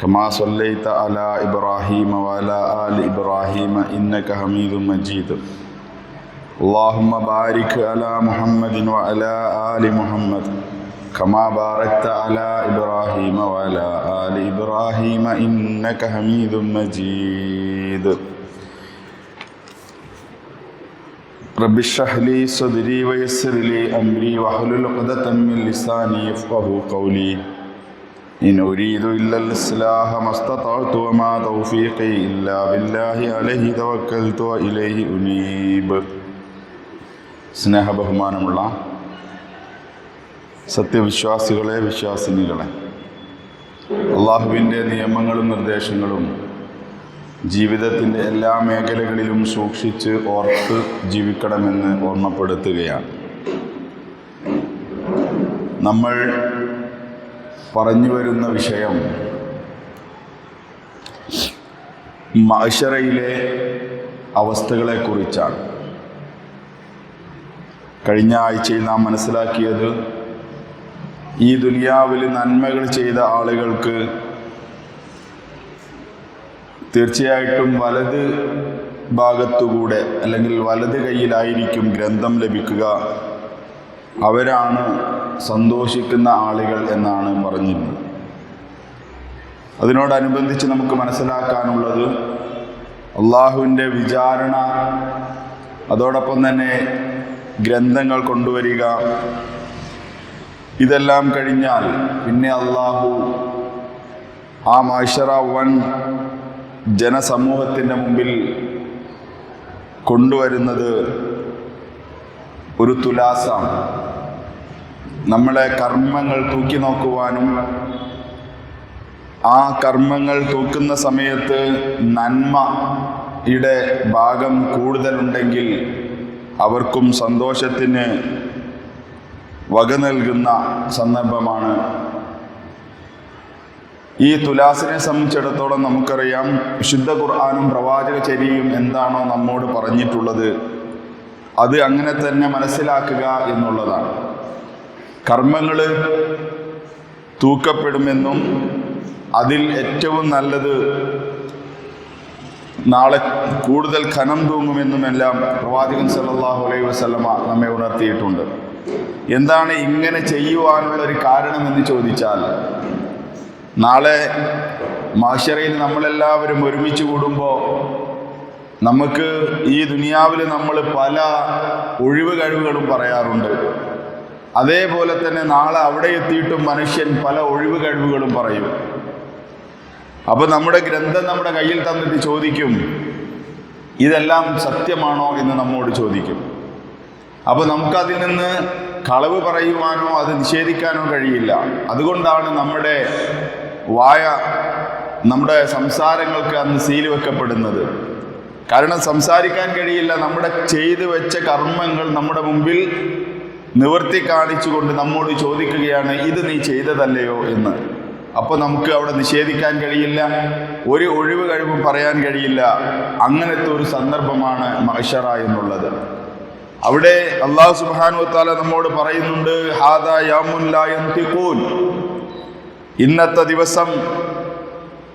كما صليت على إبراهيم وعلى آل إبراهيم إنك حميد مجيد اللهم بارك على محمد وعلى آل محمد كما باركت على إبراهيم وعلى آل إبراهيم إنك حميد مجيد رب اشرح لي صدري ويسر لي أمري واحلل عقدة من لساني يفقه قولي إن أريد إلا الإصلاح ما استطعت وما توفيقي إلا بالله عليه توكلت وإليه أنيب സ്നേഹബഹുമാനമുള്ള സത്യവിശ്വാസികളെ വിശ്വാസിനികളെ അള്ളാഹുവിൻ്റെ നിയമങ്ങളും നിർദ്ദേശങ്ങളും ജീവിതത്തിൻ്റെ എല്ലാ മേഖലകളിലും സൂക്ഷിച്ച് ഓർത്ത് ജീവിക്കണമെന്ന് ഓർമ്മപ്പെടുത്തുകയാണ് നമ്മൾ പറഞ്ഞു വരുന്ന വിഷയം മഹശറയിലെ അവസ്ഥകളെക്കുറിച്ചാണ്. കഴിഞ്ഞ ആഴ്ചയിൽ നാം മനസ്സിലാക്കിയത് ഈ ദുനിയാവിൽ നന്മകൾ ചെയ്ത ആളുകൾക്ക് തീർച്ചയായിട്ടും വലത് ഭാഗത്തുകൂടെ അല്ലെങ്കിൽ വലത് കയ്യിലായിരിക്കും ഗ്രന്ഥം ലഭിക്കുക. അവരാണ് സന്തോഷിക്കുന്ന ആളുകൾ എന്നാണ് പറഞ്ഞിരുന്നത്. അതിനോടനുബന്ധിച്ച് നമുക്ക് മനസ്സിലാക്കാനുള്ളത് അള്ളാഹുവിന്റെ വിചാരണ അതോടൊപ്പം തന്നെ ഗ്രന്ഥങ്ങൾ കൊണ്ടുവരിക ഇതെല്ലാം കഴിഞ്ഞാൽ പിന്നെ അള്ളാഹു ആ മൈഷറ വൻ ജനസമൂഹത്തിന്റെ മുമ്പിൽ കൊണ്ടുവരുന്നത് ഒരു തുലാസാണ്. നമ്മളെ കർമ്മങ്ങൾ തൂക്കി നോക്കുവാനും ആ കർമ്മങ്ങൾ തൂക്കുന്ന സമയത്ത് നന്മയുടെ ഭാഗം കൂടുതലുണ്ടെങ്കിൽ അവർക്കും സന്തോഷത്തിന് വക നൽകുന്ന സന്ദർഭമാണ്. ഈ തുലാസിനെ സംബന്ധിച്ചിടത്തോളം നമുക്കറിയാം വിശുദ്ധ ഖുർആാനും പ്രവാചക ചരിയും എന്താണോ നമ്മോട് പറഞ്ഞിട്ടുള്ളത്. അത് അങ്ങനെ തന്നെ മനസ്സിലാക്കുക എന്നുള്ളതാണ്. കർമ്മങ്ങൾ തൂക്കപ്പെടുമെന്നും അതിൽ ഏറ്റവും നല്ലത് നാളെ കൂടുതൽ ഖനം തൂങ്ങുമെന്നുമെല്ലാം പ്രവാചകൻ സല്ലാഹു അലൈഹി വസല്ലമ നമ്മെ ഉണർത്തിയിട്ടുണ്ട്. എന്താണ് ഇങ്ങനെ ചെയ്യുവാനുള്ള ഒരു കാരണം എന്ന് ചോദിച്ചാൽ നാളെ മാഷറയിൽ നമ്മളെല്ലാവരും ഒരുമിച്ച് കൂടുമ്പോൾ നമുക്ക് ഈ ദുനിയാവിൽ നമ്മൾ പല ഒഴിവ് കഴിവുകളും പറയാറുണ്ട്. അതേപോലെ തന്നെ നാളെ അവിടെ എത്തിയിട്ടും മനുഷ്യൻ പല ഒഴിവ് കഴിവുകളും പറയും. അപ്പൊ നമ്മുടെ ഗ്രന്ഥം നമ്മുടെ കയ്യിൽ തന്നിട്ട് ചോദിക്കും ഇതെല്ലാം സത്യമാണോ എന്ന് നമ്മോട് ചോദിക്കും. അപ്പൊ നമുക്കതിൽ നിന്ന് കളവ് പറയുവാനോ അത് നിഷേധിക്കാനോ കഴിയില്ല. അതുകൊണ്ടാണ് നമ്മുടെ വായ നമ്മുടെ സംസാരങ്ങൾക്ക് അന്ന് സീൽ വെക്കപ്പെടുന്നത്. കാരണം സംസാരിക്കാൻ കഴിയില്ല. നമ്മുടെ ചെയ്തു വെച്ച കർമ്മങ്ങൾ നമ്മുടെ മുമ്പിൽ നിവർത്തി കാണിച്ചുകൊണ്ട് നമ്മോട് ചോദിക്കുകയാണ് ഇത് നീ ചെയ്തതല്ലയോ? എന്ന്. അപ്പോൾ നമുക്ക് അവിടെ നിഷേധിക്കാൻ കഴിയില്ല ഒരു ഒഴിവ് കഴിവും പറയാൻ കഴിയില്ല. അങ്ങനത്തെ ഒരു സന്ദർഭമാണ് മഹഷറ എന്നുള്ളത്. അവിടെ അള്ളാഹു സുബാനു താല നമ്മോട് പറയുന്നുണ്ട് ഹാദാ ഇന്നത്തെ ദിവസം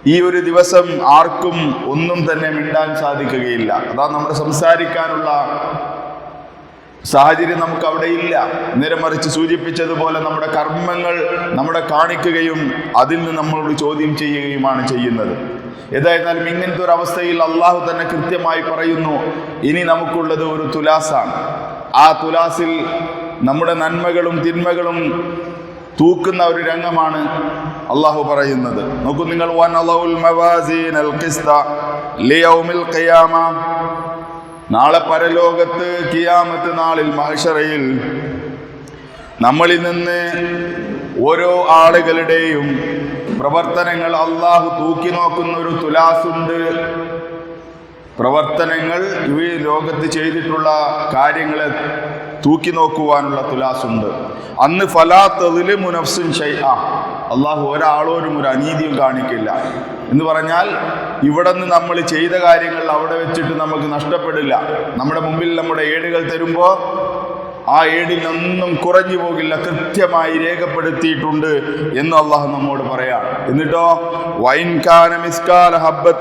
ഈ ഒരു ദിവസം ആർക്കും ഒന്നും തന്നെ മിണ്ടാൻ സാധിക്കുകയില്ല. അതാ നമ്മൾ സംസാരിക്കാനുള്ള സാഹചര്യം നമുക്ക് അവിടെ ഇല്ല. നേരെ മറിച്ച് സൂചിപ്പിച്ചതുപോലെ നമ്മുടെ കർമ്മങ്ങൾ നമ്മുടെ കാണിക്കുകയും അതിൽ നിന്ന് നമ്മളോട് ചോദ്യം ചെയ്യുകയുമാണ് ചെയ്യുന്നത്. ഏതായിരുന്നാലും ഇങ്ങനത്തെ ഒരു അവസ്ഥയിൽ അള്ളാഹു തന്നെ കൃത്യമായി പറയുന്നു ഇനി നമുക്കുള്ളത് ഒരു തുലാസാണ്. ആ തുലാസിൽ നമ്മുടെ നന്മകളും തിന്മകളും തൂക്കുന്ന ഒരു രംഗമാണ് അള്ളാഹു പറയുന്നത്. നോക്കൂ നിങ്ങൾ നാളെ പരലോകത്ത് കിയാമത്ത് നാളിൽ മഹഷറയിൽ നമ്മളിൽ നിന്ന് ഓരോ ആളുകളുടെയും പ്രവർത്തനങ്ങൾ അള്ളാഹു തൂക്കി നോക്കുന്ന ഒരു തുലാസുണ്ട്. പ്രവർത്തനങ്ങൾ ഈ ലോകത്ത് ചെയ്തിട്ടുള്ള കാര്യങ്ങളെ തൂക്കി നോക്കുവാനുള്ള തുലാസുണ്ട്. അന്ന് ഫലാത്തതിൽ മുനഫ്സും ഷൈ അള്ളാഹു ഒരാളോരും ഒരു അനീതിയും കാണിക്കില്ല. എന്ന് പറഞ്ഞാൽ ഇവിടെ നിന്ന് നമ്മൾ ചെയ്ത കാര്യങ്ങൾ അവിടെ വെച്ചിട്ട് നമുക്ക് നഷ്ടപ്പെടില്ല. നമ്മുടെ മുമ്പിൽ നമ്മുടെ ഏടുകൾ തരുമ്പോൾ ആ ഏടിനൊന്നും കുറഞ്ഞു പോകില്ല കൃത്യമായി രേഖപ്പെടുത്തിയിട്ടുണ്ട് എന്ന് അള്ളാഹു നമ്മോട് പറയാം. എന്നിട്ടോ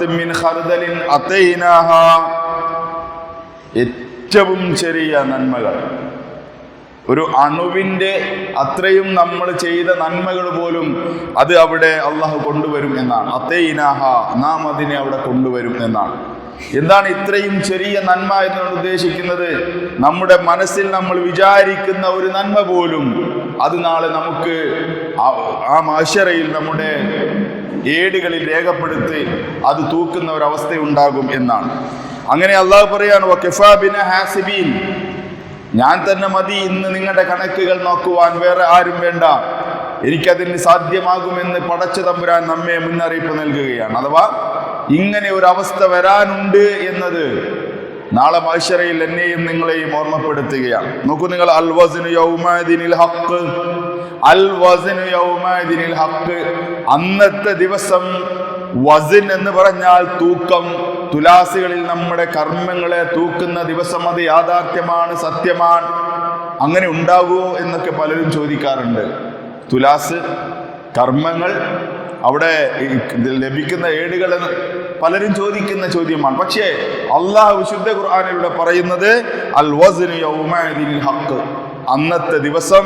മിൻ ഏറ്റവും ചെറിയ നന്മകൾ. ഒരു അണുവിന്റെ അത്രയും നമ്മൾ ചെയ്ത നന്മകൾ പോലും അത് അവിടെ അള്ളാഹു കൊണ്ടുവരും എന്നാണ്. അത്തേ ഇനാഹ നാം അതിനെ അവിടെ കൊണ്ടുവരും എന്നാണ്. എന്താണ് ഇത്രയും ചെറിയ നന്മ എന്നുകൊണ്ട് ഉദ്ദേശിക്കുന്നത്? നമ്മുടെ മനസ്സിൽ നമ്മൾ വിചാരിക്കുന്ന ഒരു നന്മ പോലും അത് നാളെ നമുക്ക് ആ- മാശറയിൽ നമ്മുടെ ഏടുകളിൽ രേഖപ്പെടുത്തി അത് തൂക്കുന്ന ഒരവസ്ഥ ഉണ്ടാകും എന്നാണ്. അങ്ങനെ അള്ളാഹു പറയാണ്. ഞാൻ തന്നെ മതി ഇന്ന് നിങ്ങളുടെ കണക്കുകൾ നോക്കുവാൻ വേറെ ആരും വേണ്ട. എനിക്കതിന് സാധ്യമാകുമെന്ന് പടച്ചു തമ്പുരാൻ നമ്മെ മുന്നറിയിപ്പ് നൽകുകയാണ്. അഥവാ ഇങ്ങനെ ഒരു അവസ്ഥ വരാനുണ്ട് എന്നത് നാളെ മഹേശ്വരയിൽ എന്നെയും നിങ്ങളെയും ഓർമ്മപ്പെടുത്തുകയാണ്. നോക്കൂ നിങ്ങൾ അൽ വസ്നു ഹക്ക് അൽ വസ്നു ഹക്ക് അന്നത്തെ ദിവസം വസിൻ എന്ന് പറഞ്ഞാൽ തൂക്കം. തുലാസികളിൽ നമ്മുടെ കർമ്മങ്ങളെ തൂക്കുന്ന ദിവസം അത് യാഥാർത്ഥ്യമാണ് സത്യമാണ്. അങ്ങനെ ഉണ്ടാകുമോ എന്നൊക്കെ പലരും ചോദിക്കാറുണ്ട്. തുലാസ് കർമ്മങ്ങൾ അവിടെ ലഭിക്കുന്ന ഏടുകൾ പലരും ചോദിക്കുന്ന ചോദ്യമാണ്. പക്ഷേ അള്ളാഹു വിശുദ്ധ ഖുർആാനിലൂടെ പറയുന്നത് അൽ ഹക്ക് അന്നത്തെ ദിവസം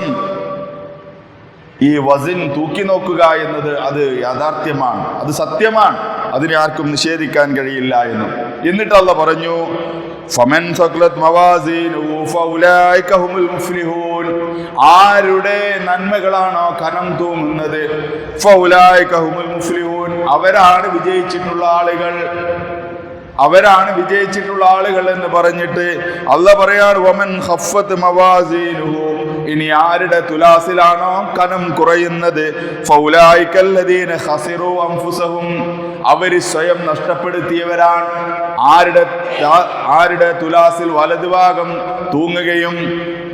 ഈ വസിൻ തൂക്കി നോക്കുക എന്നത് അത് യാഥാർത്ഥ്യമാണ് അത് സത്യമാണ്. അതിനെ ആർക്കും നിഷേധിക്കാൻ കഴിയില്ല എന്നും. എന്നിട്ട് അല്ല പറഞ്ഞു ഫമൻ ആരുടെ നന്മകളാണോ കനം തൂങ്ങുന്നത്? അവരാണ് വിജയിച്ചിട്ടുള്ള ആളുകൾ. അവരാണ് വിജയിച്ചിട്ടുള്ള ആളുകൾ എന്ന് പറഞ്ഞിട്ട് അല്ല പറയാണ് വമൻ ഹഫത്ത് മവാസീനുഹു. ഇനി ആരുടെ തുലാസിലാണോ കനം കുറയുന്നത്? ഫൗലായിക്കല്ലദീന ഹസിറു അൻഫുസഹും അവർ സ്വയം നഷ്ടപ്പെടുത്തിയവരാണ്. ആരുടെ ആരുടെ തുലാസിൽ വലതുഭാഗം തൂങ്ങുകയും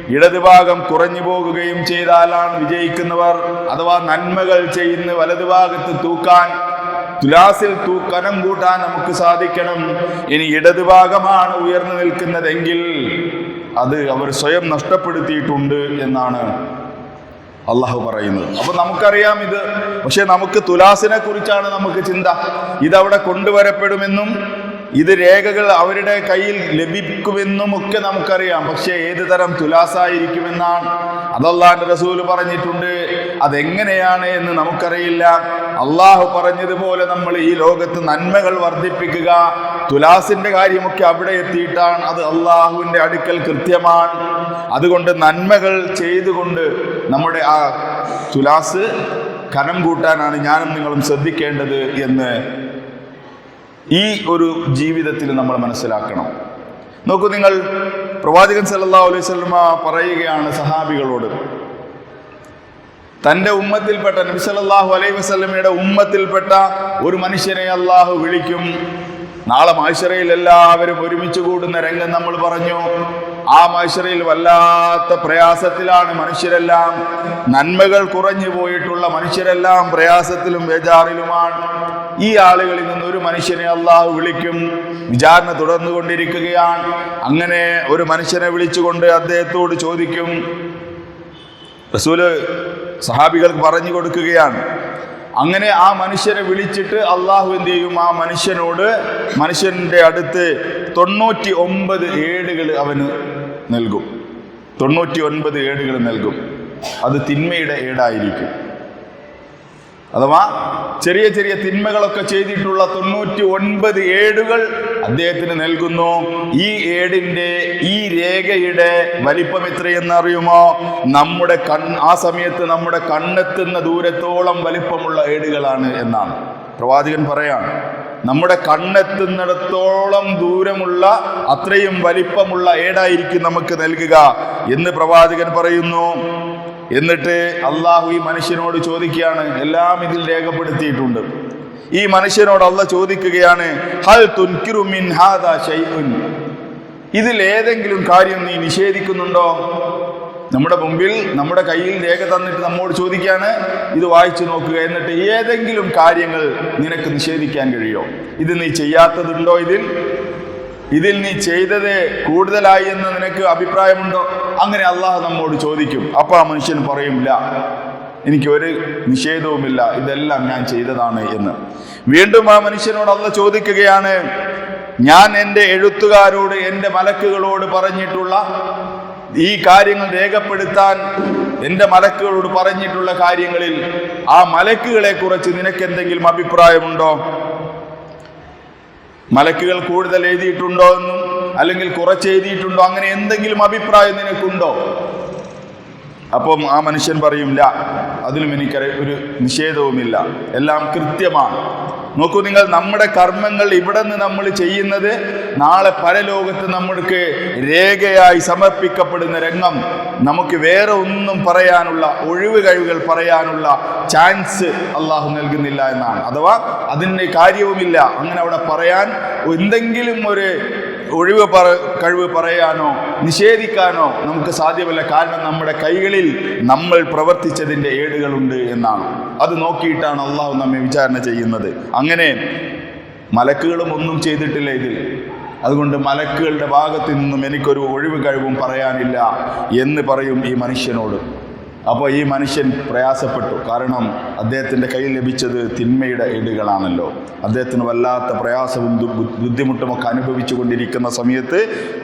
ഇടതുഭാഗം കുറഞ്ഞു പോകുകയും ചെയ്താലാണ് വിജയിക്കുന്നവർ. അഥവാ നന്മകൾ ചെയ്യുന്ന വലതുഭാഗത്ത് തൂക്കാൻ തുലാസിൽ തൂക്കനം കനം കൂട്ടാൻ നമുക്ക് സാധിക്കണം. ഇനി ഇടതുഭാഗമാണ് ഉയർന്നു നിൽക്കുന്നതെങ്കിൽ അത് അവർ സ്വയം നഷ്ടപ്പെടുത്തിയിട്ടുണ്ട് എന്നാണ് അള്ളാഹു പറയുന്നത്. അപ്പൊ നമുക്കറിയാം ഇത്. പക്ഷെ നമുക്ക് തുലാസിനെ കുറിച്ചാണ് നമുക്ക് ചിന്ത. ഇതവിടെ കൊണ്ടുവരപ്പെടുമെന്നും ഇത് രേഖകൾ അവരുടെ കയ്യിൽ ലഭിക്കുമെന്നും ഒക്കെ നമുക്കറിയാം. പക്ഷെ ഏത് തരം തുലാസായിരിക്കുമെന്നാണ് അതല്ലാന്റെ റസൂൽ പറഞ്ഞിട്ടുണ്ട്. അതെങ്ങനെയാണ് എന്ന് നമുക്കറിയില്ല. അള്ളാഹു പറഞ്ഞതുപോലെ നമ്മൾ ഈ ലോകത്ത് നന്മകൾ വർദ്ധിപ്പിക്കുക തുലാസിന്റെ കാര്യമൊക്കെ അവിടെ എത്തിയിട്ടാണ് അത് അള്ളാഹുവിന്റെ അടുക്കൽ കൃത്യമാണ്. അതുകൊണ്ട് നന്മകൾ ചെയ്തുകൊണ്ട് നമ്മുടെ ആ തുലാസ് കനം കൂട്ടാനാണ് ഞാനും നിങ്ങളും ശ്രദ്ധിക്കേണ്ടത് എന്ന് ഈ ഒരു ജീവിതത്തിൽ നമ്മൾ മനസ്സിലാക്കണം. നോക്കൂ നിങ്ങൾ പ്രവാചകൻ സല്ലാ അലൈഹി പറയുകയാണ് സഹാബികളോട്. തന്റെ ഉമ്മത്തിൽപ്പെട്ട നബി സല്ലാഹു അലൈഹി വസല്ലമയുടെ ഉമ്മത്തിൽപ്പെട്ട ഒരു മനുഷ്യനെ അള്ളാഹു വിളിക്കും. നാളെ മാശ്വരയിൽ എല്ലാവരും ഒരുമിച്ച് കൂടുന്ന രംഗം നമ്മൾ പറഞ്ഞു. ആ മനുഷ്യരിൽ വല്ലാത്ത പ്രയാസത്തിലാണ് മനുഷ്യരെല്ലാം. നന്മകൾ കുറഞ്ഞു പോയിട്ടുള്ള മനുഷ്യരെല്ലാം പ്രയാസത്തിലും ബേജാറിലുമാണ്. ഈ ആളുകളിൽ നിന്ന് ഒരു മനുഷ്യനെ അള്ളാഹു വിളിക്കും. വിചാരണ തുടർന്നുകൊണ്ടിരിക്കുകയാണ് അങ്ങനെ ഒരു മനുഷ്യനെ വിളിച്ചുകൊണ്ട് അദ്ദേഹത്തോട് ചോദിക്കും. റസൂൽ സഹാബികൾക്ക് പറഞ്ഞു കൊടുക്കുകയാണ്. അങ്ങനെ ആ മനുഷ്യനെ വിളിച്ചിട്ട് അള്ളാഹു എന്ത് ചെയ്യും? ആ മനുഷ്യനോട് മനുഷ്യന്റെ അടുത്ത് തൊണ്ണൂറ്റി ഒമ്പത് ഏടുകൾ അവന് നൽകും. തൊണ്ണൂറ്റി ഒൻപത് ഏടുകൾ നൽകും. അത് തിന്മയുടെ ഏടായിരിക്കും. അഥവാ ചെറിയ ചെറിയ തിന്മകളൊക്കെ ചെയ്തിട്ടുള്ള തൊണ്ണൂറ്റി ഒൻപത് ഏടുകൾ അദ്ദേഹത്തിന് നൽകുന്നു. ഈ ഏടിന്റെ ഈ രേഖയുടെ വലിപ്പം എത്രയെന്ന് അറിയുമോ നമ്മുടെ കൺ ആ സമയത്ത് നമ്മുടെ കണ്ണെത്തുന്ന ദൂരത്തോളം വലിപ്പമുള്ള ഏടുകളാണ് എന്നാണ്. പ്രവാചകൻ പറയാണ് നമ്മുടെ കണ്ണെത്തുന്നിടത്തോളം ദൂരമുള്ള അത്രയും വലിപ്പമുള്ള ഏടായിരിക്കും നമുക്ക് നൽകുക. എന്ന് പ്രവാചകൻ പറയുന്നു. എന്നിട്ട് അള്ളാഹു ഈ മനുഷ്യനോട് ചോദിക്കുകയാണ്. എല്ലാം ഇതിൽ രേഖപ്പെടുത്തിയിട്ടുണ്ട്. ഈ മനുഷ്യനോട് അള്ള ചോദിക്കുകയാണ് ഹൽ തുൻകിറു മിൻ ഹാദാ ഷൈഉൻ ഇതിൽ ഏതെങ്കിലും കാര്യം നീ നിഷേധിക്കുന്നുണ്ടോ? നമ്മുടെ മുമ്പിൽ നമ്മുടെ കയ്യിൽ രേഖ തന്നിട്ട് നമ്മോട് ചോദിക്കുകയാണ് ഇത് വായിച്ചു നോക്കുക എന്നിട്ട് ഏതെങ്കിലും കാര്യങ്ങൾ നിനക്ക് നിഷേധിക്കാൻ കഴിയോ? ഇത് നീ ചെയ്യാത്തതുണ്ടോ ഇതിൽ? ഇതിൽ നീ ചെയ്തത് കൂടുതലായി എന്ന് നിനക്ക് അഭിപ്രായമുണ്ടോ? അങ്ങനെ അള്ളാഹു നമ്മോട് ചോദിക്കും. അപ്പോൾ ആ മനുഷ്യൻ പറയുമില്ല എനിക്ക് ഒരു നിഷേധവുമില്ല. ഇതെല്ലാം ഞാൻ ചെയ്തതാണ് എന്ന്. വീണ്ടും ആ മനുഷ്യനോട് അള്ള ചോദിക്കുകയാണ് ഞാൻ എന്റെ എഴുത്തുകാരോട് എന്റെ മലക്കുകളോട് പറഞ്ഞിട്ടുള്ള ഈ കാര്യങ്ങൾ രേഖപ്പെടുത്താൻ എന്റെ മലക്കുകളോട് പറഞ്ഞിട്ടുള്ള കാര്യങ്ങളിൽ ആ മലക്കുകളെ കുറിച്ച് നിനക്ക് എന്തെങ്കിലും അഭിപ്രായമുണ്ടോ? മലക്കുകൾ കൂടുതൽ എഴുതിയിട്ടുണ്ടോ എന്നും അല്ലെങ്കിൽ കുറച്ച് എഴുതിയിട്ടുണ്ടോ? അങ്ങനെ എന്തെങ്കിലും അഭിപ്രായം നിനക്കുണ്ടോ? അപ്പം ആ മനുഷ്യൻ പറയും ല അതിലും എനിക്ക് ഒരു നിഷേധവുമില്ല. എല്ലാം കൃത്യമാണ്. നോക്കൂ നിങ്ങൾ നമ്മുടെ കർമ്മങ്ങൾ ഇവിടെ നിന്ന് നമ്മൾ ചെയ്യുന്നത് നാളെ പരലോകത്ത് നമ്മൾക്ക് രേഖയായി സമർപ്പിക്കപ്പെടുന്ന രംഗം. നമുക്ക് വേറെ ഒന്നും പറയാനുള്ള ഒഴിവ് കഴിവുകൾ പറയാനുള്ള ചാൻസ് അള്ളാഹു നൽകുന്നില്ല എന്നാണ്. അഥവാ അതിന് കാര്യവുമില്ല. അങ്ങനെ അവിടെ പറയാൻ എന്തെങ്കിലും ഒരു ഒഴിവ് പറ കഴിവ് പറയാനോ നിഷേധിക്കാനോ നമുക്ക് സാധ്യമല്ല. കാരണം നമ്മുടെ കൈകളിൽ നമ്മൾ പ്രവർത്തിച്ചതിന്റെ ഏടുകളുണ്ട് എന്നാണ്. അത് നോക്കിയിട്ടാണ് അള്ളാഹു നമ്മെ വിചാരണ ചെയ്യുന്നത്. അങ്ങനെ മലക്കുകളും ഒന്നും ചെയ്തിട്ടില്ല ഇതിൽ. അതുകൊണ്ട് മലക്കുകളുടെ ഭാഗത്തു നിന്നും എനിക്കൊരു ഒഴിവ് കഴിവും പറയാനില്ല എന്ന് പറയും ഈ മനുഷ്യനോട്. അപ്പോൾ ഈ മനുഷ്യൻ പ്രയാസപ്പെട്ടു. കാരണം അദ്ദേഹത്തിന്റെ കയ്യിൽ ലഭിച്ചത് തിന്മയുടെ ഏടുകളാണല്ലോ അദ്ദേഹത്തിന് വല്ലാത്ത പ്രയാസവും ബുദ്ധിമുട്ടുമൊക്കെ അനുഭവിച്ചു കൊണ്ടിരിക്കുന്ന സമയത്ത്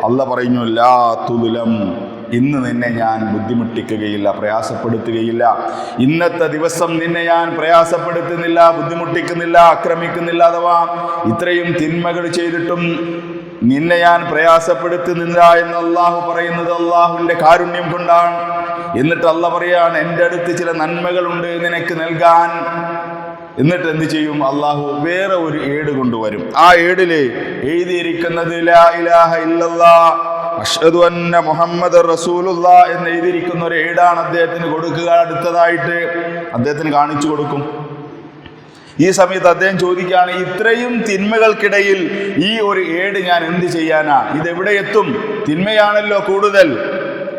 അല്ല പറഞ്ഞു ലാ തുലം ഇന്ന് നിന്നെ ഞാൻ ബുദ്ധിമുട്ടിക്കുകയില്ല പ്രയാസപ്പെടുത്തുകയില്ല. ഇന്നത്തെ ദിവസം നിന്നെ ഞാൻ പ്രയാസപ്പെടുത്തുന്നില്ല ബുദ്ധിമുട്ടിക്കുന്നില്ല ആക്രമിക്കുന്നില്ല അഥവാ ഇത്രയും തിന്മകൾ ചെയ്തിട്ടും നിന്നെ ഞാൻ പ്രയാസപ്പെടുത്തുന്നില്ല എന്ന് അള്ളാഹു പറയുന്നത് അള്ളാഹുവിന്റെ കാരുണ്യം കൊണ്ടാണ്. എന്നിട്ട് അല്ല പറയാണ് എന്റെ അടുത്ത് ചില നന്മകളുണ്ട് നിനക്ക് നൽകാൻ. എന്നിട്ട് എന്ത് ചെയ്യും? അള്ളാഹു വേറെ ഒരു ഏട് കൊണ്ടുവരും. ആ ഏടിൽ എഴുതിയിരിക്കുന്നത് ലാ ഇലാഹ ഇല്ലല്ലാ അഷ്ഹദു അന്ന മുഹമ്മദ് റസൂലുള്ള എന്ന് എഴുതിയിരിക്കുന്ന ഒരു ഏടാണ് അദ്ദേഹത്തിന് കൊടുക്കുക. അടുത്തതായിട്ട് അദ്ദേഹത്തിന് കാണിച്ചു കൊടുക്കും. ഈ സമയത്ത് അദ്ദേഹം ചോദിക്കുകയാണ് ഇത്രയും തിന്മകൾക്കിടയിൽ ഈ ഒരു ഏട് ഞാൻ എന്ത് ചെയ്യാനാ? ഇതെവിടെ എത്തും? തിന്മയാണല്ലോ കൂടുതൽ.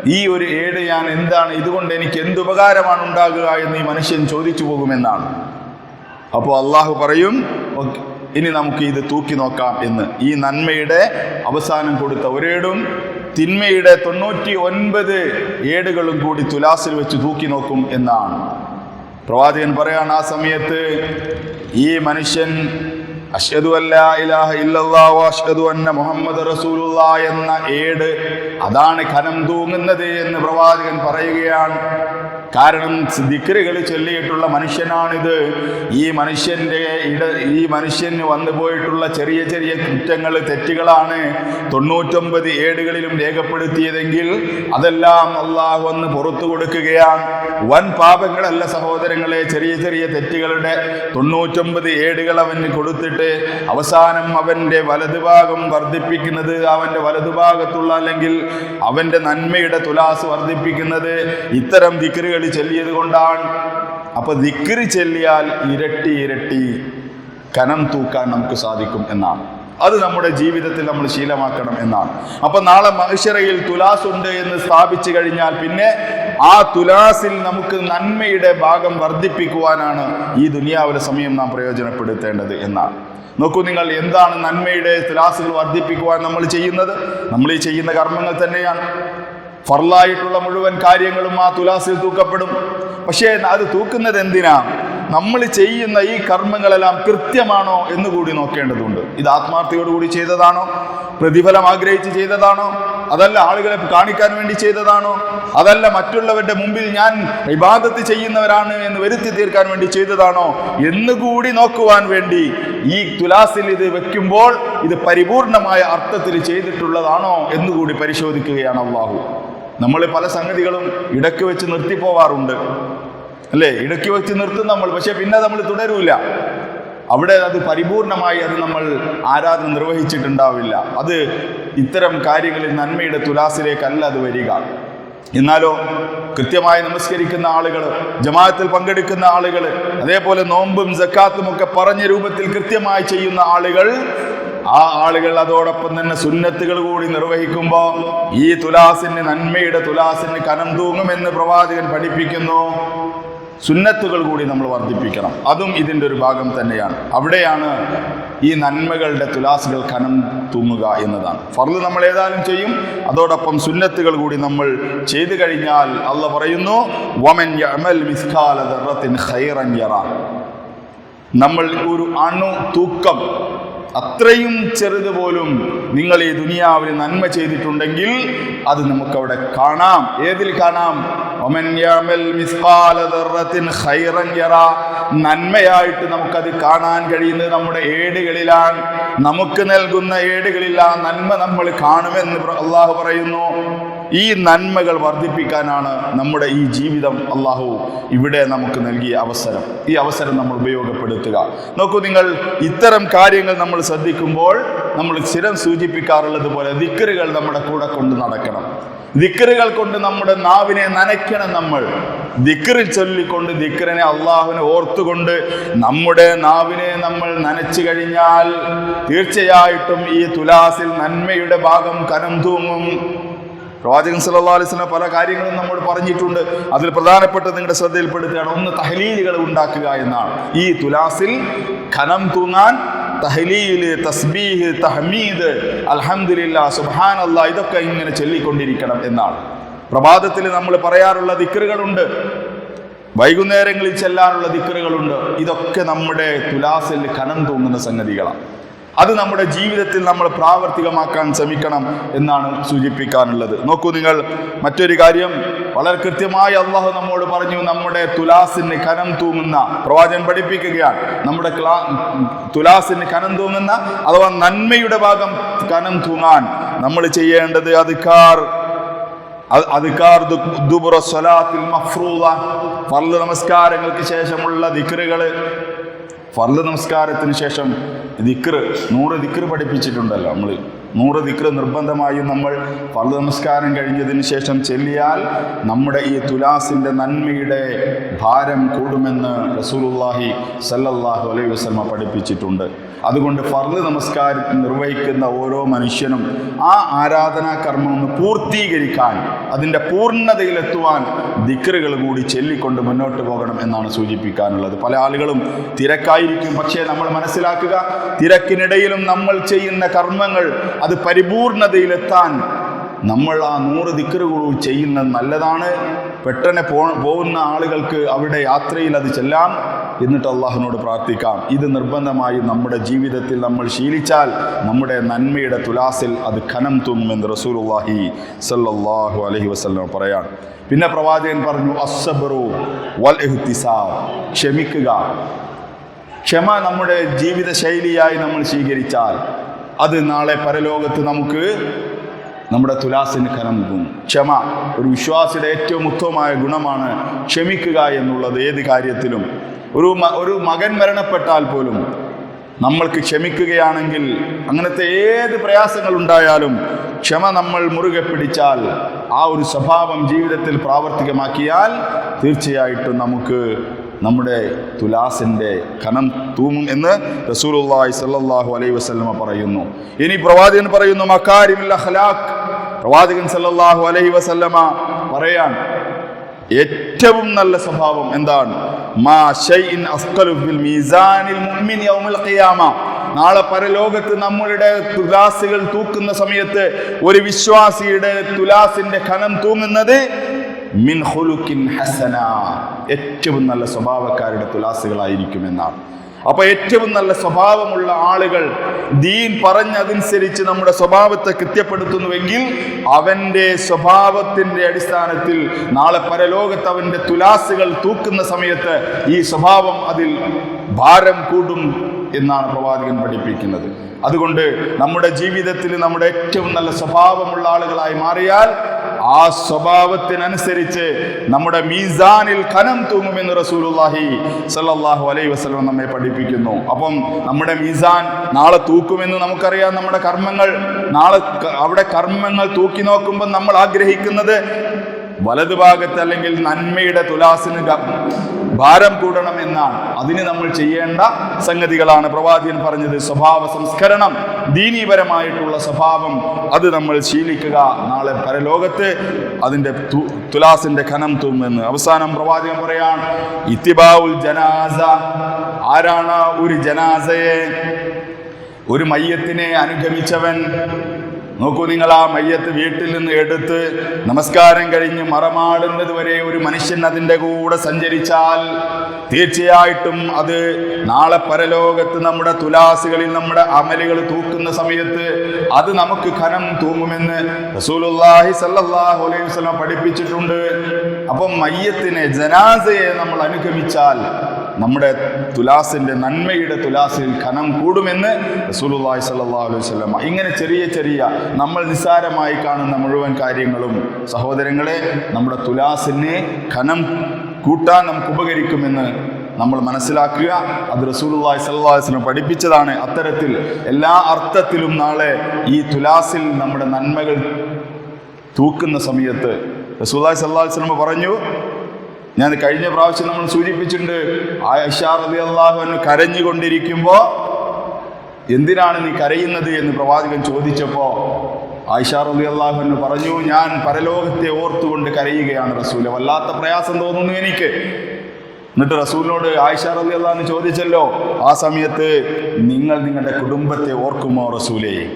ഈ ഒരു ഏട് ഞാൻ എന്താണ്? ഇതുകൊണ്ട് എനിക്ക് എന്ത് ഉപകാരമാണ് ഉണ്ടാകുക എന്ന് ഈ മനുഷ്യൻ ചോദിച്ചു പോകുമെന്നാണ്. അപ്പോൾ അള്ളാഹു പറയും "ഓക്കേ, ഇനി നമുക്ക് ഇത് തൂക്കി നോക്കാം എന്ന്. ഈ നന്മയുടെ അവസാനം കൊടുത്ത ഒരേടും തിന്മയുടെ തൊണ്ണൂറ്റി ഒൻപത് ഏടുകളും കൂടി തുലാസിൽ വെച്ച് തൂക്കി നോക്കും എന്നാണ്. പ്രവാചകൻ പറയാണ് ആ സമയത്ത് ഈ മനുഷ്യൻ അഷ്ഹദു അല്ലാ ഇലാഹ അഷ്ഹദു അന്ന മുഹമ്മദ് റസൂലുള്ള എന്ന ഏട് അതാണ് ഖനം തൂങ്ങുന്നത് എന്ന് പ്രവാചകൻ പറയുകയാണ്. കാരണം ദിക്രികൾ ചൊല്ലിയിട്ടുള്ള മനുഷ്യനാണിത്. ഈ മനുഷ്യന്റെ ഇട ഈ മനുഷ്യന് വന്നു പോയിട്ടുള്ള ചെറിയ ചെറിയ കുറ്റങ്ങൾ തെറ്റുകളാണ് തൊണ്ണൂറ്റൊമ്പത് ഏടുകളിലും രേഖപ്പെടുത്തിയതെങ്കിൽ അതെല്ലാം അള്ളാഹു ഒന്ന് പുറത്തു കൊടുക്കുകയാണ്. വൻ പാപങ്ങളല്ല സഹോദരങ്ങളെ ചെറിയ ചെറിയ തെറ്റുകളുടെ തൊണ്ണൂറ്റൊമ്പത് ഏടുകൾ അവന് കൊടുത്തിട്ട് അവസാനം അവന്റെ വലതുഭാഗം വർദ്ധിപ്പിക്കുന്നത് അവന്റെ വലതുഭാഗത്തുള്ള അല്ലെങ്കിൽ അവന്റെ നന്മയുടെ തുലാസ് വർദ്ധിപ്പിക്കുന്നത് ഇത്തരം ദിക്റുകൾ ചൊല്ലിയത് കൊണ്ടാണ്. അപ്പൊ ദിക്റ് ചെല്ലിയാൽ ഇരട്ടി ഇരട്ടി കനം തൂക്കാൻ നമുക്ക് സാധിക്കും എന്നാണ്. അത് നമ്മുടെ ജീവിതത്തിൽ നമ്മൾ ശീലമാക്കണം എന്നാണ്. അപ്പൊ നാളെ മഹിഷറയിൽ തുലാസ് ഉണ്ട് എന്ന് സ്ഥാപിച്ചു കഴിഞ്ഞാൽ പിന്നെ ആ തുലാസിൽ നമുക്ക് നന്മയുടെ ഭാഗം വർദ്ധിപ്പിക്കുവാനാണ് ഈ ദുനിയാവിലെ സമയം നാം പ്രയോജനപ്പെടുത്തേണ്ടത് എന്നാണ്. നോക്കൂ നിങ്ങൾ എന്താണ് നന്മയുടെ തുലാസുകൾ വർദ്ധിപ്പിക്കുവാൻ നമ്മൾ ചെയ്യുന്നത്? നമ്മൾ ഈ ചെയ്യുന്ന കർമ്മങ്ങൾ തന്നെയാണ്. ഫർലായിട്ടുള്ള മുഴുവൻ കാര്യങ്ങളും ആ തുലാസിൽ തൂക്കപ്പെടും. പക്ഷേ അത് തൂക്കുന്നത് എന്തിനാ? നമ്മൾ ചെയ്യുന്ന ഈ കർമ്മങ്ങളെല്ലാം കൃത്യമാണോ എന്ന് കൂടി നോക്കേണ്ടതുണ്ട്. ഇത് ആത്മാർത്ഥയോടുകൂടി ചെയ്തതാണോ? പ്രതിഫലം ആഗ്രഹിച്ച് ചെയ്തതാണോ? അതല്ല ആളുകളെ കാണിക്കാൻ വേണ്ടി ചെയ്തതാണോ? അതല്ല മറ്റുള്ളവരുടെ മുമ്പിൽ ഞാൻ ഇബാദത്ത് ചെയ്യുന്നവരാണ് എന്ന് വരുത്തി തീർക്കാൻ വേണ്ടി ചെയ്തതാണോ? എന്നുകൂടി നോക്കുവാൻ വേണ്ടി ഈ തുലാസിൽ ഇത് വെക്കുമ്പോൾ ഇത് പരിപൂർണമായ അർത്ഥത്തിൽ ചെയ്തിട്ടുള്ളതാണോ എന്നുകൂടി പരിശോധിക്കുകയാണ് അള്ളാഹു. നമ്മൾ പല സംഗതികളും ഇടയ്ക്ക് വെച്ച് നിർത്തിപ്പോവാറുണ്ട് അല്ലേ? ഇടയ്ക്ക് വെച്ച് നിർത്തും നമ്മൾ പക്ഷേ പിന്നെ നമ്മൾ തുടരൂല. അവിടെ അത് പരിപൂർണമായി അത് നമ്മൾ ആരാധന നിർവഹിച്ചിട്ടുണ്ടാവില്ല. അത് ഇത്തരം കാര്യങ്ങളിൽ നന്മയുടെ തുലാസിലേക്കല്ല അത് വരിക. എന്നാലോ കൃത്യമായി നമസ്കരിക്കുന്ന ആളുകൾ ജമാഅത്തിൽ പങ്കെടുക്കുന്ന ആളുകൾ അതേപോലെ നോമ്പും ജക്കാത്തും ഒക്കെ പറഞ്ഞ രൂപത്തിൽ കൃത്യമായി ചെയ്യുന്ന ആളുകൾ ആ ആളുകൾ അതോടൊപ്പം തന്നെ സുന്നത്തുകൾ കൂടി നിർവഹിക്കുമ്പോൾ ഈ തുലാസിന് നന്മയുടെ തുലാസിന് കനം തൂങ്ങുമെന്ന് പ്രവാചകൻ പഠിപ്പിക്കുന്നു. സുന്നത്തുകൾ കൂടി നമ്മൾ വർദ്ധിപ്പിക്കണം. അതും ഇതിന്റെ ഒരു ഭാഗം തന്നെയാണ്. അവിടെയാണ് ഈ നന്മകളുടെ തുലാസുകൾ കനം തൂങ്ങുക എന്നതാണ്. ഫർൾ നമ്മൾ ഏതായാലും ചെയ്യും. അതോടൊപ്പം സുന്നത്തുകൾ കൂടി നമ്മൾ ചെയ്തു കഴിഞ്ഞാൽ അള്ള പറയുന്നു വമൻ നമ്മൾ ഒരു അണു തൂക്കം അത്രയും ചെറുത് പോലും നിങ്ങൾ ഈ ദുനിയാവിൽ നന്മ ചെയ്തിട്ടുണ്ടെങ്കിൽ അത് നമുക്കവിടെ കാണാം. ഏതിൽ കാണാം? നന്മയായിട്ട് നമുക്കത് കാണാൻ കഴിയുന്നത് നമ്മുടെ ഏടുകളിലാണ്. നമുക്ക് നൽകുന്ന ഏടുകളിൽ ആ നന്മ നമ്മൾ കാണുമെന്ന് അള്ളാഹു പറയുന്നു. ഈ നന്മകൾ വർദ്ധിപ്പിക്കാനാണ് നമ്മുടെ ഈ ജീവിതം അള്ളാഹു ഇവിടെ നമുക്ക് നൽകിയ അവസരം. ഈ അവസരം നമ്മൾ ഉപയോഗപ്പെടുത്തുക. നോക്കൂ നിങ്ങൾ ഇത്തരം കാര്യങ്ങൾ നമ്മൾ ശ്രദ്ധിക്കുമ്പോൾ നമ്മൾ സ്ഥിരം സൂചിപ്പിക്കാറുള്ളത് പോലെ ദിക്കറുകൾ നമ്മുടെ കൂടെ കൊണ്ട് നടക്കണം. ദിക്കറുകൾ കൊണ്ട് നമ്മുടെ നാവിനെ നനയ്ക്കണം നമ്മൾ. ദിക്കറിൽ ചൊല്ലിക്കൊണ്ട് ദിക്കറിനെ അള്ളാഹുവിനെ ഓർത്തുകൊണ്ട് നമ്മുടെ നാവിനെ നമ്മൾ നനച്ചു കഴിഞ്ഞാൽ തീർച്ചയായിട്ടും ഈ തുലാസിൽ നന്മയുടെ ഭാഗം കനം തൂങ്ങും. പ്രവാചകൻ സല്ലാ അലൈഹി വസല്ലം പല കാര്യങ്ങളും നമ്മോട് പറഞ്ഞിട്ടുണ്ട്. അതിൽ പ്രധാനപ്പെട്ട നിങ്ങളുടെ ശ്രദ്ധയിൽപ്പെടുത്തുകയാണ് ഒന്ന് തഹലീലുകൾ ഉണ്ടാക്കുക എന്നാണ്. ഈ തുലാസിൽ ഖനം തൂങ്ങാൻ തഹലീൽ തസ്ബീഹ് തഹമീദ് സുഹാൻ സുബ്ഹാനല്ലാ ഇതൊക്കെ ഇങ്ങനെ ചൊല്ലിക്കൊണ്ടിരിക്കണം എന്നാണ്. പ്രഭാതത്തിൽ നമ്മൾ പറയാറുള്ള ദിക്കറുകളുണ്ട് വൈകുന്നേരങ്ങളിൽ ചെല്ലാനുള്ള ദിക്കറുകളുണ്ട് ഇതൊക്കെ നമ്മുടെ തുലാസിൽ കനം തൂങ്ങുന്ന സംഗതികളാണ്. അത് നമ്മുടെ ജീവിതത്തിൽ നമ്മൾ പ്രാവർത്തികമാക്കാൻ ശ്രമിക്കണം എന്നാണ് സൂചിപ്പിക്കാനുള്ളത്. നോക്കൂ നിങ്ങൾ മറ്റൊരു കാര്യം വളരെ കൃത്യമായി അള്ളാഹു നമ്മോട് പറഞ്ഞു നമ്മുടെ തുലാസിന് കനം തൂങ്ങുന്ന പ്രവാചകൻ പഠിപ്പിക്കുകയാണ് നമ്മുടെ ക്ലാ തുലാസിന് കനം തൂങ്ങുന്ന അഥവാ നന്മയുടെ ഭാഗം കനം തൂങ്ങാൻ നമ്മൾ ചെയ്യേണ്ടത് അധികാർ അധികാർ ദുബുറ സ്വലാത്തിൽ ഫർൾ നമസ്കാരങ്ങൾക്ക് ശേഷമുള്ള ദിക്റുകൾ ഫർൾ നമസ്കാരത്തിന് ശേഷം ദിക്ർ നൂറ് ദിക്ർ പഠിപ്പിച്ചിട്ടുണ്ടല്ലോ നമ്മൾ നൂറ് ദിക്ർ നിർബന്ധമായും നമ്മൾ ഫർദ് നമസ്കാരം കഴിഞ്ഞതിന് ശേഷം ചെല്ലിയാൽ നമ്മുടെ ഈ തുലാസിന്റെ നന്മയുടെ ഭാരം കൂടുമെന്ന് റസൂലുള്ളാഹി സല്ലല്ലാഹു അലൈഹി വസ്ലമ പഠിപ്പിച്ചിട്ടുണ്ട്. അതുകൊണ്ട് ഫർദ് നമസ്കാരം നിർവഹിക്കുന്ന ഓരോ മനുഷ്യനും ആ ആരാധനാ കർമ്മം ഒന്ന് പൂർത്തീകരിക്കാൻ അതിന്റെ പൂർണതയിലെത്തുവാൻ ദിക്കറുകൾ കൂടി ചൊല്ലിക്കൊണ്ട് മുന്നോട്ട് പോകണം എന്നാണ് സൂചിപ്പിക്കാനുള്ളത്. പല ആളുകളും തിരക്കായിരിക്കും. പക്ഷേ നമ്മൾ മനസ്സിലാക്കുക തിരക്കിനിടയിലും നമ്മൾ ചെയ്യുന്ന കർമ്മങ്ങൾ അത് പരിപൂർണതയിലെത്താൻ നമ്മൾ ആ നൂറ് ദിക്കറുകൾ ചെയ്യുന്നത് നല്ലതാണ്. പെട്ടെന്ന് പോ പോകുന്ന ആളുകൾക്ക് അവിടെ യാത്രയിൽ അത് ചെല്ലാം എന്നിട്ട് അള്ളാഹുനോട് പ്രാർത്ഥിക്കാം. ഇത് നിർബന്ധമായി നമ്മുടെ ജീവിതത്തിൽ നമ്മൾ ശീലിച്ചാൽ നമ്മുടെ നന്മയുടെ തുലാസിൽ അത് ഖനം തൂങ്ങുമെന്ന് റസൂലുള്ളാഹി സല്ലാഹു അലഹി വസ്ലം പറയാൻ. പിന്നെ പ്രവാചകൻ പറഞ്ഞു അസ്സബറു വൽ ഇഹ്തിസാബ് ക്ഷമിക്കുക. ക്ഷമ നമ്മുടെ ജീവിത ശൈലിയായി നമ്മൾ സ്വീകരിച്ചാൽ അത് നാളെ പരലോകത്ത് നമുക്ക് നമ്മുടെ തുലാസിന് കനം നൽകും ക്ഷമ ഒരു വിശ്വാസിയുടെ ഏറ്റവും ഉത്തമമായ ഗുണമാണ് ക്ഷമിക്കുക എന്നുള്ളത്. ഏത് കാര്യത്തിലും ഒരു ഒരു മകൻ മരണപ്പെട്ടാൽ പോലും നമ്മൾക്ക് ക്ഷമിക്കുകയാണെങ്കിൽ അങ്ങനത്തെ ഏത് പ്രയാസങ്ങൾ ഉണ്ടായാലും ക്ഷമ നമ്മൾ മുറുകെ പിടിച്ചാൽ ആ ഒരു സ്വഭാവം ജീവിതത്തിൽ പ്രാവർത്തികമാക്കിയാൽ തീർച്ചയായിട്ടും നമുക്ക് നമ്മുടെ തുലാസിന്റെ കനം തൂങ്ങും എന്ന് റസൂലുള്ളാഹി സ്വല്ലല്ലാഹു അലൈഹി വസല്ലമ പറയുന്നു. ഇനി പ്രവാചകൻ പറയുന്നു മക്കാരിമില്ല അഖ്ലാഖ് പ്രവാചകൻ സല്ലല്ലാഹു അലൈഹി വസല്ലമ പറയാൻ ഏറ്റവും നല്ല സ്വഭാവം എന്താണ്? നാളെ പരലോകത്ത് നമ്മളുടെ തുലാസുകൾ തൂക്കുന്ന സമയത്ത് ഒരു വിശ്വാസിയുടെ തുലാസിന്റെ ഖനം തൂങ്ങുന്നത് മിൻ ഹസന. ഏറ്റവും നല്ല സ്വഭാവക്കാരുടെ തുലാസുകളായിരിക്കും എന്നാണ്. അപ്പൊ ഏറ്റവും നല്ല സ്വഭാവമുള്ള ആളുകൾ ദീൻ പറഞ്ഞതനുസരിച്ച് നമ്മുടെ സ്വഭാവത്തെ കൃത്യപ്പെടുത്തുന്നുവെങ്കിൽ അവന്റെ സ്വഭാവത്തിന്റെ അടിസ്ഥാനത്തിൽ നാളെ പരലോകത്ത് അവന്റെ തുലാസുകൾ തൂക്കുന്ന സമയത്ത് ഈ സ്വഭാവം അതിൽ ഭാരം കൂടും എന്നാണ് പ്രവാചകൻ പഠിപ്പിക്കുന്നത്. അതുകൊണ്ട് നമ്മുടെ ജീവിതത്തിൽ നമ്മുടെ ഏറ്റവും നല്ല സ്വഭാവമുള്ള ആളുകളായി മാറിയാൽ ആ സ്വഭാവത്തിനനുസരിച്ച് നമ്മുടെ മീസാനിൽ കനം തൂങ്ങുമെന്ന് റസൂലുള്ളാഹി സല്ലല്ലാഹു അലൈഹി വസല്ലം നമ്മെ പഠിപ്പിക്കുന്നു. അപ്പം നമ്മുടെ മീസാൻ നാളെ തൂക്കുമെന്ന് നമുക്കറിയാം നമ്മുടെ കർമ്മങ്ങൾ. നാളെ അവിടെ കർമ്മങ്ങൾ തൂക്കി നോക്കുമ്പോൾ നമ്മൾ ആഗ്രഹിക്കുന്നത് വലതുഭാഗത്ത് അല്ലെങ്കിൽ നന്മയുടെ തുലാസിന് ഭാരം കൂടണം എന്നാണ്. അതിന് നമ്മൾ ചെയ്യേണ്ട സംഗതികളാണ്. പ്രവാചകൻ പറഞ്ഞത് സ്വഭാവ സംസ്കരണം ദീനീപരമായിട്ടുള്ള സ്വഭാവം അത് നമ്മൾ ശീലിക്കുക. നാളെ പരലോകത്ത് അതിന്റെ തുലാസിന്റെ ഖനം തൂമെന്ന് അവസാനം പ്രവാചകൻ പറയാണ് ഇത്തിബാവുൽ ജനാസ. ആരാണ് ഒരു ജനാസയെ? ഒരു മയ്യത്തിനെ അനുഗമിച്ചവൻ നോക്കൂ നിങ്ങൾ ആ മയ്യത്ത് വീട്ടിൽ നിന്ന് എടുത്ത് നമസ്കാരം കഴിഞ്ഞ് മറമാടുന്നത് വരെ ഒരു മനുഷ്യൻ അതിന്റെ കൂടെ സഞ്ചരിച്ചാൽ തീർച്ചയായിട്ടും അത് നാളെ പരലോകത്ത് നമ്മുടെ തുലാസുകളിൽ നമ്മുടെ അമലുകൾ തൂക്കുന്ന സമയത്ത് അത് നമുക്ക് ഖനം തൂങ്ങുമെന്ന് റസൂലുള്ളാഹി സല്ലല്ലാഹു അലൈഹി വസല്ലം പഠിപ്പിച്ചിട്ടുണ്ട്. അപ്പം മയ്യത്തിനെ ജനാസയെ നമ്മൾ അനുഗമിച്ചാൽ നമ്മുടെ തുലാസിന്റെ നന്മയുടെ തുലാസിൽ ഖനം കൂടുമെന്ന് റസൂലുള്ളാഹി സ്വല്ലല്ലാഹു അലൈഹി വസല്ലം ഇങ്ങനെ ചെറിയ ചെറിയ നമ്മൾ നിസ്സാരമായി കാണുന്ന മുഴുവൻ കാര്യങ്ങളും സഹോദരങ്ങളെ നമ്മുടെ തുലാസിനെ ഖനം കൂട്ടാൻ നമുക്ക് ഉപകരിക്കുമെന്ന് നമ്മൾ മനസ്സിലാക്കുക. അത് റസൂലുള്ളാഹി സ്വല്ലല്ലാഹു അലൈഹി വസല്ലം പഠിപ്പിച്ചതാണ്. അത്തരത്തിൽ എല്ലാ അർത്ഥത്തിലും നാളെ ഈ തുലാസിൽ നമ്മുടെ നന്മകൾ തൂക്കുന്ന സമയത്ത് റസൂലുള്ളാഹി സ്വല്ലല്ലാഹു അലൈഹി വസല്ലം പറഞ്ഞു ഞാൻ കഴിഞ്ഞ പ്രാവശ്യം നമ്മൾ സൂചിപ്പിച്ചിട്ടുണ്ട് ആയിഷ റളിയല്ലാഹു അൻഹു കരഞ്ഞുകൊണ്ടിരിക്കുമ്പോൾ എന്തിനാണ് നീ കരയുന്നത് എന്ന് പ്രവാചകൻ ചോദിച്ചപ്പോൾ അള്ളാഹു അൻഹു പറഞ്ഞു ഞാൻ പരലോകത്തെ ഓർത്തുകൊണ്ട് കരയുകയാണ് റസൂൽ. വല്ലാത്ത പ്രയാസം തോന്നുന്നു എനിക്ക്. എന്നിട്ട് റസൂലിനോട് ആയിഷ അള്ളാഹ് എന്ന് ചോദിച്ചല്ലോ ആ സമയത്ത് നിങ്ങൾ നിങ്ങളുടെ കുടുംബത്തെ ഓർക്കുമോ റസൂലേ?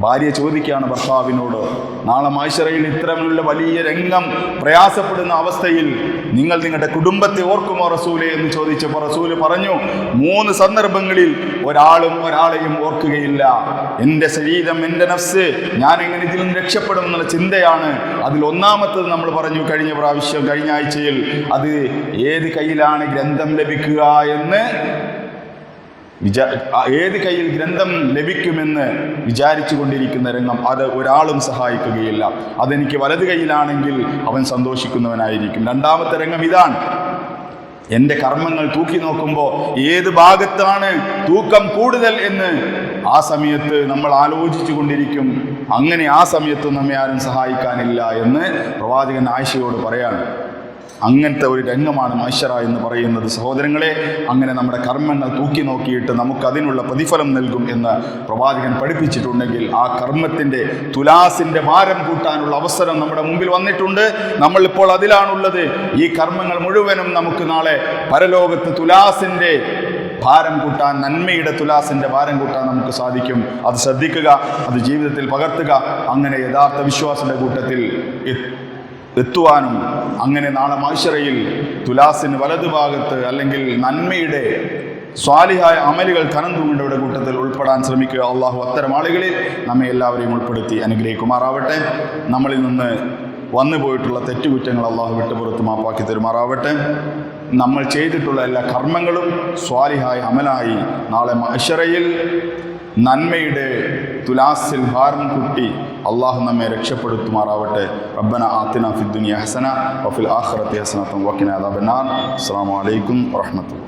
ഭാര്യ ചോദിക്കുകയാണ് ഭർത്താവിനോട് നാളെ മാശറയിൽ ഇത്തരമുള്ള വലിയ രംഗം പ്രയാസപ്പെടുന്ന അവസ്ഥയിൽ നിങ്ങൾ നിങ്ങളുടെ കുടുംബത്തെ ഓർക്കുമോ റസൂലെ എന്ന് ചോദിച്ചപ്പോൾ റസൂൽ പറഞ്ഞു മൂന്ന് സന്ദർഭങ്ങളിൽ ഒരാളും ഒരാളെയും ഓർക്കുകയില്ല. എന്റെ ശരീരം എന്റെ നഫ്സ് ഞാൻ എങ്ങനെ ഇതിൽ നിന്ന് രക്ഷപ്പെടും എന്നുള്ള ചിന്തയാണ്. അതിൽ ഒന്നാമത്തത് നമ്മൾ പറഞ്ഞു കഴിഞ്ഞ പ്രാവശ്യം കഴിഞ്ഞ ആഴ്ചയിൽ അത് ഏത് കയ്യിലാണ് ഗ്രന്ഥം ലഭിക്കുക എന്ന് വിചാ ഏത് കയ്യിൽ ഗ്രന്ഥം ലഭിക്കുമെന്ന് വിചാരിച്ചു കൊണ്ടിരിക്കുന്ന രംഗം അത് ഒരാളും സഹായിക്കുകയില്ല. അതെനിക്ക് വലത് കയ്യിലാണെങ്കിൽ അവൻ സന്തോഷിക്കുന്നവനായിരിക്കും. രണ്ടാമത്തെ രംഗം ഇതാണ്. എന്റെ കർമ്മങ്ങൾ തൂക്കി നോക്കുമ്പോൾ ഏത് ഭാഗത്താണ് തൂക്കം കൂടുതൽ എന്ന് ആ സമയത്ത് നമ്മൾ ആലോചിച്ചു കൊണ്ടിരിക്കും. അങ്ങനെ ആ സമയത്ത് നമ്മെ ആരും സഹായിക്കാനില്ല എന്ന് പ്രവാചകൻ ആയിഷയോട് പറയാണ്. അങ്ങനത്തെ ഒരു രംഗമാണ് മൈശറ എന്ന് പറയുന്നത്. സഹോദരങ്ങളെ അങ്ങനെ നമ്മുടെ കർമ്മങ്ങൾ തൂക്കി നോക്കിയിട്ട് നമുക്ക് അതിനുള്ള പ്രതിഫലം നൽകും എന്ന് പ്രവാചകൻ പഠിപ്പിച്ചിട്ടുണ്ടെങ്കിൽ ആ കർമ്മത്തിന്റെ തുലാസിന്റെ ഭാരം കൂട്ടാനുള്ള അവസരം നമ്മുടെ മുമ്പിൽ വന്നിട്ടുണ്ട്. നമ്മൾ ഇപ്പോൾ അതിലാണുള്ളത്. ഈ കർമ്മങ്ങൾ മുഴുവനും നമുക്ക് നാളെ പരലോകത്ത് തുലാസിന്റെ ഭാരം കൂട്ടാൻ നന്മയുടെ തുലാസിന്റെ ഭാരം കൂട്ടാൻ നമുക്ക് സാധിക്കും. അത് ശ്രദ്ധിക്കുക അത് ജീവിതത്തിൽ പകർത്തുക. അങ്ങനെ യഥാർത്ഥ വിശ്വാസന്റെ കൂട്ടത്തിൽ എത്തുവാനും അങ്ങനെ നാളെ മാശറയിൽ തുലാസിന് വലതുഭാഗത്ത് അല്ലെങ്കിൽ നന്മയുടെ സ്വാലിഹായ അമലുകൾ കനം തൂങ്ങേണ്ടവരുടെ കൂട്ടത്തിൽ ഉൾപ്പെടാൻ ശ്രമിക്കുക. അള്ളാഹു അത്തരം ആളുകളിൽ നമ്മെ എല്ലാവരെയും ഉൾപ്പെടുത്തി അനുഗ്രഹിക്കുമാറാവട്ടെ. നമ്മളിൽ നിന്ന് വന്നു പോയിട്ടുള്ള തെറ്റുകുറ്റങ്ങൾ അള്ളാഹു വിട്ടുപുറത്ത് മാപ്പാക്കി തരുമാറാവട്ടെ. നമ്മൾ ചെയ്തിട്ടുള്ള എല്ലാ കർമ്മങ്ങളും സ്വാലിഹായ അമലായി നാളെ മഷറയിൽ നന്മയുടെ തുലാസിൽ ഭാരം കുട്ടി അള്ളാഹു നമ്മെ രക്ഷപ്പെടുത്തുമാറാവട്ടെ. റബ്ബന ആത്തിന ഫിദ്ദുനിയ ഹസന വഫിൽ ആഖിറത്തി ഹസനത്തും വക്കിന അദാബന്നാർ. അസ്സാം അലൈക്കും വറഹ്മത്തുള്ളാഹി